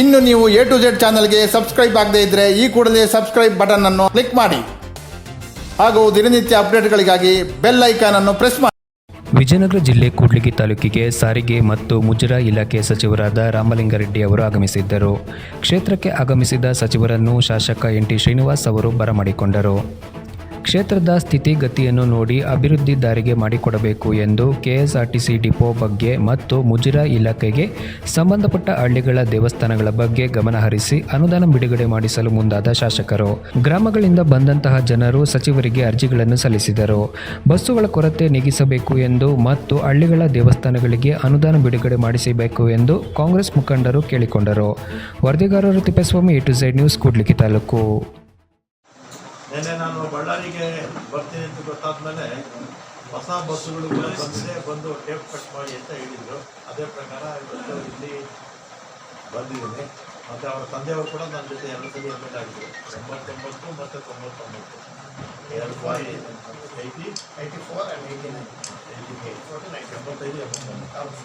ಇನ್ನು ನೀವು A to Z ಚಾನಲ್ಗೆ ಸಬ್ಸ್ಕ್ರೈಬ್ ಆಗದೇ ಇದ್ರೆ ಈ ಕೂಡಲೇ ಸಬ್ಸ್ಕ್ರೈಬ್ ಬಟನ್ ಅನ್ನು ಕ್ಲಿಕ್ ಮಾಡಿ. ಹಾಗೂ ದಿನನಿತ್ಯ ಅಪ್ಡೇಟ್ಗಳಿಗಾಗಿ ಬೆಲ್ ಐಕಾನ್ ಅನ್ನು ಪ್ರೆಸ್ ಮಾಡಿ. ವಿಜಯನಗರ ಜಿಲ್ಲೆ ಕೂಡ್ಲಿಗಿ ತಾಲೂಕಿಗೆ ಸಾರಿಗೆ ಮತ್ತು ಮುಜರಾ ಇಲಾಖೆ ಸಚಿವರಾದ ರಾಮಲಿಂಗಾರೆಡ್ಡಿ ಅವರು ಆಗಮಿಸಿದ್ದರು. ಕ್ಷೇತ್ರಕ್ಕೆ ಆಗಮಿಸಿದ ಸಚಿವರನ್ನು ಶಾಸಕ ಎನ್ ಟಿ ಶ್ರೀನಿವಾಸ್ ಅವರು ಬರಮಾಡಿಕೊಂಡರು. ಕ್ಷೇತ್ರದ ಸ್ಥಿತಿಗತಿಯನ್ನು ನೋಡಿ ಅಭಿವೃದ್ಧಿ ದಾರಿಗೆ ಮಾಡಿಕೊಡಬೇಕು ಎಂದು ಕೆಎಸ್ಆರ್ಟಿಸಿ ಡಿಪೋ ಬಗ್ಗೆ ಮತ್ತು ಮುಜರಾಯಿ ಇಲಾಖೆಗೆ ಸಂಬಂಧಪಟ್ಟ ಹಳ್ಳಿಗಳ ದೇವಸ್ಥಾನಗಳ ಬಗ್ಗೆ ಗಮನಹರಿಸಿ ಅನುದಾನ ಬಿಡುಗಡೆ ಮಾಡಿಸಲು ಮುಂದಾದ ಶಾಸಕರು. ಗ್ರಾಮಗಳಿಂದ ಬಂದಂತಹ ಜನರು ಸಚಿವರಿಗೆ ಅರ್ಜಿಗಳನ್ನು ಸಲ್ಲಿಸಿದರು. ಬಸ್ಸುಗಳ ಕೊರತೆ ನೀಗಿಸಬೇಕು ಎಂದು ಮತ್ತು ಹಳ್ಳಿಗಳ ದೇವಸ್ಥಾನಗಳಿಗೆ ಅನುದಾನ ಬಿಡುಗಡೆ ಮಾಡಿಸಬೇಕು ಎಂದು ಕಾಂಗ್ರೆಸ್ ಮುಖಂಡರು ಕೇಳಿಕೊಂಡರು. ವರದಿಗಾರರು Thippeswamy A to Z news Kudligi taluk. ನಿನ್ನೆ ನಾನು ಬಳ್ಳಾರಿಗೆ ಬರ್ತೀನಿ ಅಂತ ಗೊತ್ತಾದ್ಮೇಲೆ ಹೊಸ ಬಸ್ಸುಗಳು ಬಂದಿದೆ ಬಂದು ಟೇಪ್ ಕಟ್ ಮಾಡಿ ಅಂತ ಹೇಳಿದರು. ಅದೇ ಪ್ರಕಾರ ಇವತ್ತು ಇಲ್ಲಿ ಬಂದಿದ್ದೀನಿ. ಮತ್ತು ಅವರ ತಂದೆಯವರು ಕೂಡ ನನ್ನ ಜೊತೆ ಎರಡು ಸಲ ಅಡ್ಮಿಟ್ ಆಗಿದ್ರು. ಎಂಬತ್ತೊಂಬತ್ತು ಮತ್ತು ತೊಂಬತ್ತೊಂಬತ್ತು. ಎರಡು ಬಾರಿ eighty eighty four and eighty nine eighty ಎಂಬತ್ತೈದು ಎಂಬತ್ತೊಂಬತ್ತು.